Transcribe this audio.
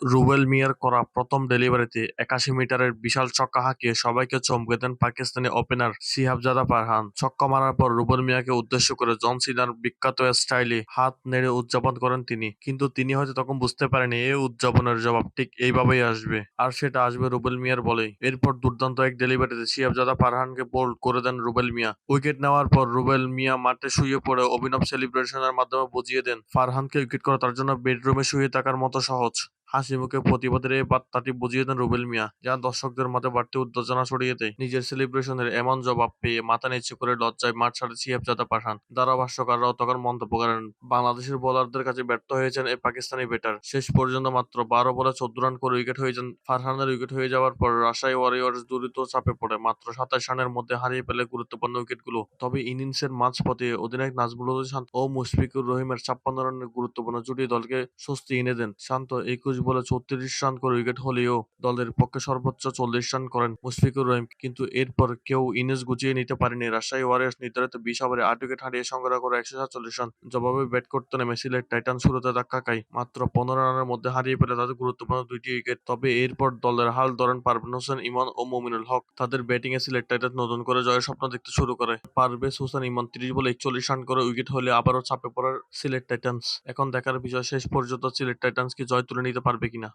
রুবেল মিয়ার করা প্রথম ডেলিভারিতে একাশি মিটারের বিশাল ছক্কা হাঁকিয়ে সবাইকে চমকে দেন পাকিস্তানি ওপেনার সিহাবজাদা ফারহান। ছক্কা মারার পর রুবেল মিয়াকে উদ্দেশ্য করে জন সিনার বিখ্যাত স্টাইলে হাত নেড়ে উদযাপন করেন তিনি। কিন্তু তিনি হয়তো তখন বুঝতে পারেনি এই উদযাপনের জবাব ঠিক এইভাবেই আসবে। আর সেটা আসবে রুবেল মিয়ার বলেই। এরপর দুর্দান্ত এক ডেলিভারিতে সিহাবজাদা ফারহানকে বোল্ড করে দেন রুবেল মিয়া। উইকেট নেওয়ার পর রুবেল মিয়া মাঠে শুয়ে পড়ে অভিনব সেলিব্রেশনের মাধ্যমে বুঝিয়ে দেন, ফারহানকে উইকেট করা তার জন্য বেডরুমে শুয়ে থাকার মতো সহজ। হাসি মুখে প্রতিবাদের এই বার্তাটি বুঝিয়ে দেন রুবেল মিয়া যা দর্শকদের মাঝে বাড়তি উত্তেজনা ছড়িয়ে দেয়। নিজের সেলিব্রেশনের এমন জবাব পেয়ে মাথা নিচু করে লজ্জায় মাঠ ছাড়ে সিহাবজাদা পাঠান। ধারাভাষ্যকাররাও তখন মন্তব্য করেন, বাংলাদেশের বোলারদের কাছে ব্যর্থ হয়েছেন এই পাকিস্তানি ব্যাটার শেষ পর্যন্ত মাত্র বারো বলে চোদ্দ রান করে উইকেট হয়ে যান। ফারহানের উইকেট হয়ে যাওয়ার পর রাজশাহী ওয়ারিয়র্স দ্রুত চাপে পড়ে। মাত্র সাতাশ রানের মধ্যে হারিয়ে ফেলে গুরুত্বপূর্ণ উইকেটগুলো তবে ইনিংসের মাঝপথে অধিনায়ক নাজমুল হোসেন ও মুশফিকুর রহিমের ছাপ্পান্ন রানের গুরুত্বপূর্ণ জুটি দলকে স্বস্তি এনে দেন। শান্ত একুশ বলে চৌত্রিশ রান করে উইকেট হলেও দলের পক্ষে সর্বোচ্চ চল্লিশ রান করেন মুশফিকুর রহিম। কিন্তু এরপর কেউ ইনিংস গুছিয়ে নিতে পারেনি। রাজশাহী ওয়ারিয়র্স নির্ধারিত বিশ ওভারে আট উইকেট হারিয়ে সংগ্রহ করে একশো সাতচল্লিশ রান। জবাবে ব্যাট করতে নেমে সিলেট টাইটান শুরুতে ধাক্কা খায়। মাত্র পনেরো রানের মধ্যে হারিয়ে ফেলে তাদের গুরুত্বপূর্ণ দুইটি উইকেট। তবে এরপর দলের হাল ধরেন পারভেন হোসেন, ইমান ও মমিনুল হক। তাদের ব্যাটিং এ সিলেট টাইটান নতুন করে জয়ের স্বপ্ন দেখতে শুরু করে। পারভেজ হোসেন, ইমান ত্রিশ বলে একচল্লিশ রান করে উইকেট হলে আবারও চাপে পড়ার সিলেট টাইটান্স। এখন দেখার বিষয় শেষ পর্যন্ত সিলেট টাইটান্স কি জয় তুলে নিতে পারবে Marpekina